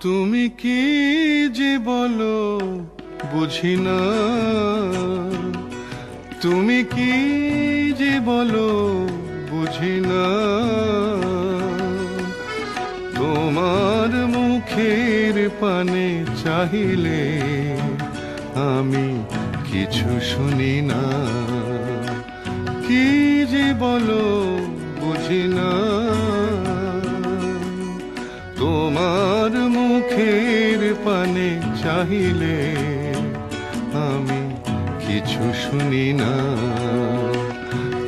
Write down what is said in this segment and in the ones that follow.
তুমি কি যে বলো বুঝি না। তুমি কি যে বলো বুঝি না। তোমার মুখের পানে চাহিলে আমি কিছু শুনি না। কি যে বলো বুঝি না। তোমার মুখের পানে চাহিলে আমি কিছু শুনি না।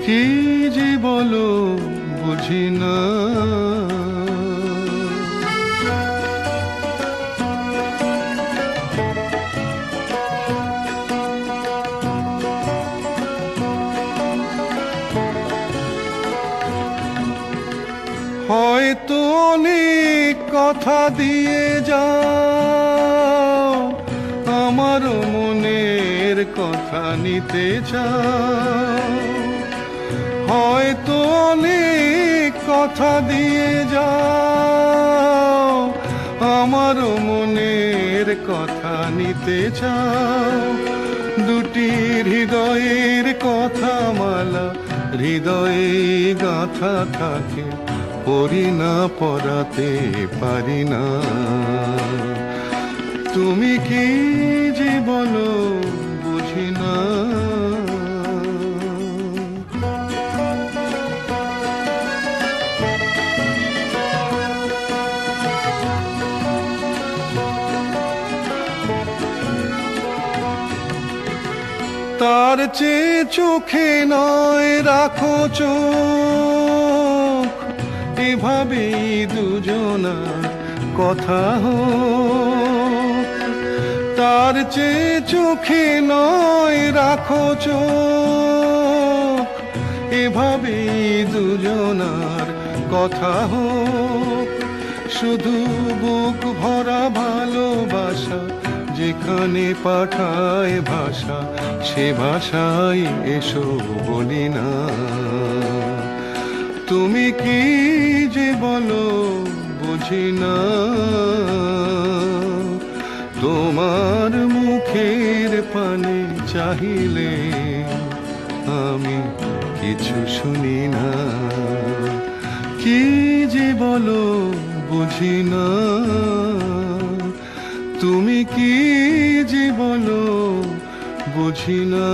কি যে বলো বুঝি না। হয়তো অনেক কথা দিয়ে যাও আমার মনের কথা নিতে চাও। হয়তো অনেক কথা দিয়ে যাও আমার মনের কথা নিতে চাও। দুটি হৃদয়ের কথা মালা হৃদয়ে গাথা থাকে। পড়ি না পড়াতে পারি না। তুমি কি যে বলো বুঝি না? তার চেয়ে চোখে নয়, রাখো চোখ। এভাবেই দুজনার কথা হোক। তার চেয়ে চোখে নয়, রাখো চোখ। এভাবেই দুজনার কথা হোক। শুধু বুক ভরা ভালোবাসা যেখানে পাঠায় ভাষা, সে ভাষায় এসো বলি না। তুমি কি যে বলো, বুঝি না। তোমার মুখের পানে চাহিলে আমি কিছু শুনি না। কি যে বলো, বুঝি না। তুমি কি যে বলো, বুঝি না।